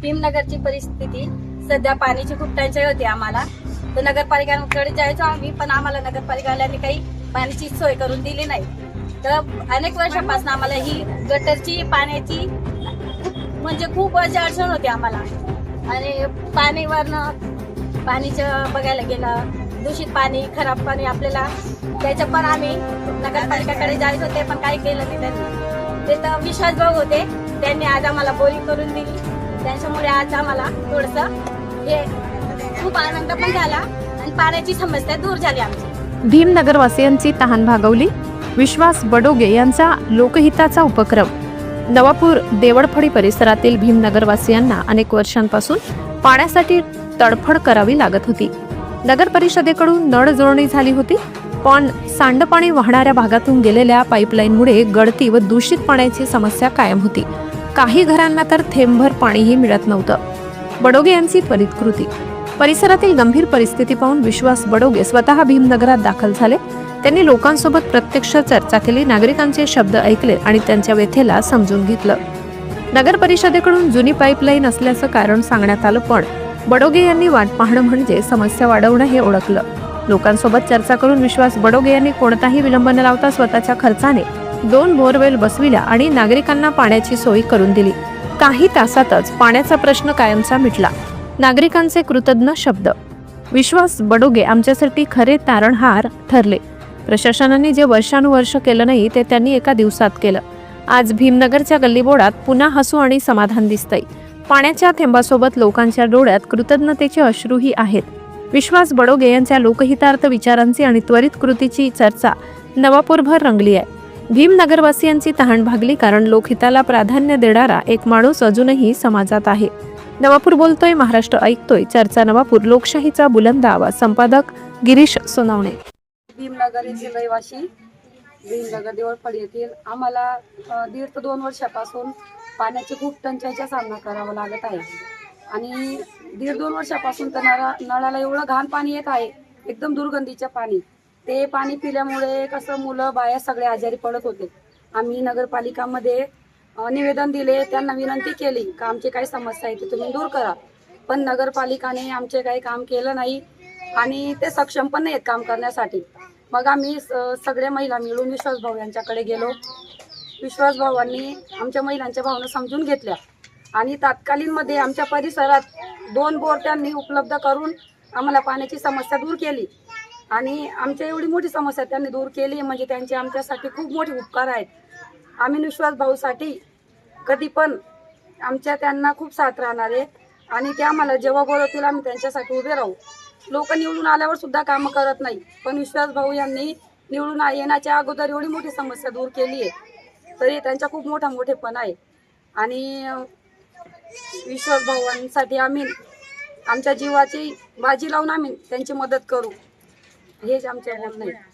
भीमनगरची परिस्थिती सध्या पाण्याची खूप टंचाई होती आम्हाला. तर नगरपालिकांकडे जायचो आम्ही पण आम्हाला नगरपालिकावाल्यांनी काही पाण्याची सोय करून दिली नाही. तर अनेक वर्षापासून आम्हाला ही गटरची पाण्याची म्हणजे खूप अशी अडचण होती आम्हाला. आणि पाणीवरनं पाणीचं बघायला गेलं दूषित पाणी खराब पाणी आपल्याला त्याचं पण आम्ही नगरपालिकाकडे जायचो ते पण काही केलं नाही त्यांनी. ते तर विश्वासभाऊ होते त्यांनी आज आम्हाला बोरिंग करून दिली. त्यांच्यामुळे आज आम्हाला थोडस हे खूप आनंद पण झाला आणि पाण्याची समस्या दूर झाली आमची. भीमनगरवासियांची तहान भागवली. विश्वास बडोगे यांचा लोकहिताचा उपक्रम. नवापूर देवळफळी परिसरातील भीमनगरवासियांना अनेक वर्षांपासून पाण्यासाठी तडफड करावी लागत होती. नगर परिषदेकडून नळ जोडणी झाली होती पण सांडपाणी वाहणाऱ्या भागातून गेलेल्या पाईपलाईनमुळे गळती व दूषित पाण्याची समस्या कायम होती. काही घरांना तर थेंबभर पाणीही मिळत नव्हतं. बडोगे यांची त्वरित कृती. परिसरातील गंभीर परिस्थिती पाहून विश्वास बडोगे स्वतः भीमनगरात दाखल झाले. त्यांनी लोकांसोबत प्रत्यक्ष चर्चा केली नागरिकांचे शब्द ऐकले आणि त्यांच्या व्यथेला समजून घेतलं. नगर परिषदेकडून जुनी पाईपलाईन असल्याचं कारण सांगण्यात आलं पण बडोगे यांनी वाट पाहणं म्हणजे समस्या वाढवणं हे ओळखलं. लोकांसोबत चर्चा करून विश्वास बडोगे यांनी कोणताही विलंब न लावता स्वतःच्या खर्चाने दोन बोरवेल बसविल्या आणि नागरिकांना पाण्याची सोय करून दिली. काही तासातच पाण्याचा प्रश्न कायमचा मिटला. नागरिकांचे कृतज्ञ शब्द. विश्वास बडोगे आमच्यासाठी खरे तारणहार ठरले. प्रशासनाने जे वर्षानुवर्ष केलं नाही ते त्यांनी एका दिवसात केलं. आज भीमनगरच्या गल्लीबोडात पुन्हा हसू आणि समाधान दिसतंय. पाण्याच्या थेंबासोबत लोकांच्या डोळ्यात कृतज्ञतेचे अश्रूही आहेत. विश्वास बडोगे यांच्या लोकहितार्थ विचारांची आणि त्वरित कृतीची चर्चा नवापूरभर रंगली आहे. भीमनगरवासियांची तहान भागली कारण लोकहिताला प्राधान्य देणारा एक माणूस अजूनही समाजात आहे. नवापूर बोलतोय महाराष्ट्र ऐकतोय. चर्चा नवापूर लोकशाहीचा बुलंद आवाज. संपादक गिरीश सोनावणे. भीमनगर येथील रहिवासी भीमनगर देवळपडी येथील. आम्हाला दीड ते दोन वर्षापासून पाण्याची खूप टंचाईचा सामना करावा लागत आहे. आणि दीड दोन वर्षापासून तर नळा नळाला एवढं घाण पाणी येत आहे एकदम दुर्गंधीचं पाणी. ते पाणी पिल्यामुळे कसं मुलं बाया सगळे आजारी पडत होते. आम्ही नगरपालिकामध्ये निवेदन दिले त्यांना विनंती केली का आमची काही समस्या आहे ते तुम्ही दूर करा. पण नगरपालिकाने आमचे काही काम केलं नाही आणि ते सक्षम पण नाहीत काम करण्यासाठी. मग आम्ही स- सगळ्या महिला मिळून विश्वास भाऊ यांच्याकडे गेलो. विश्वास भावांनी आमच्या महिलांच्या भावना समजून घेतल्या आणि तात्कालीनमध्ये आमच्या परिसरात दोन बोर त्यांनी उपलब्ध करून आम्हाला पाण्याची समस्या दूर केली. आणि आमच्या एवढी मोठी समस्या त्यांनी दूर केली म्हणजे त्यांचे आमच्यासाठी खूप मोठे उपकार आहेत. आम्ही विश्वास भाऊसाठी कधी पण आमच्या त्यांना खूप साथ राहणार आहे. आणि ते आम्हाला जेव्हा बोलवतील आम्ही त्यांच्यासाठी उभे राहू. लोक निवडून आल्यावर सुद्धा कामं करत नाही. पण विश्वास भाऊ यांनी निवडून येण्याच्या अगोदर एवढी मोठी समस्या दूर केली आहे. तरी त्यांचा खूप मोठा मोठेपण आहे. आणि विश्वास भाऊंसाठी आम्ही आमच्या जीवाची बाजी लावून आम्ही त्यांची मदत करू. हेच आमचे बोलणं आहे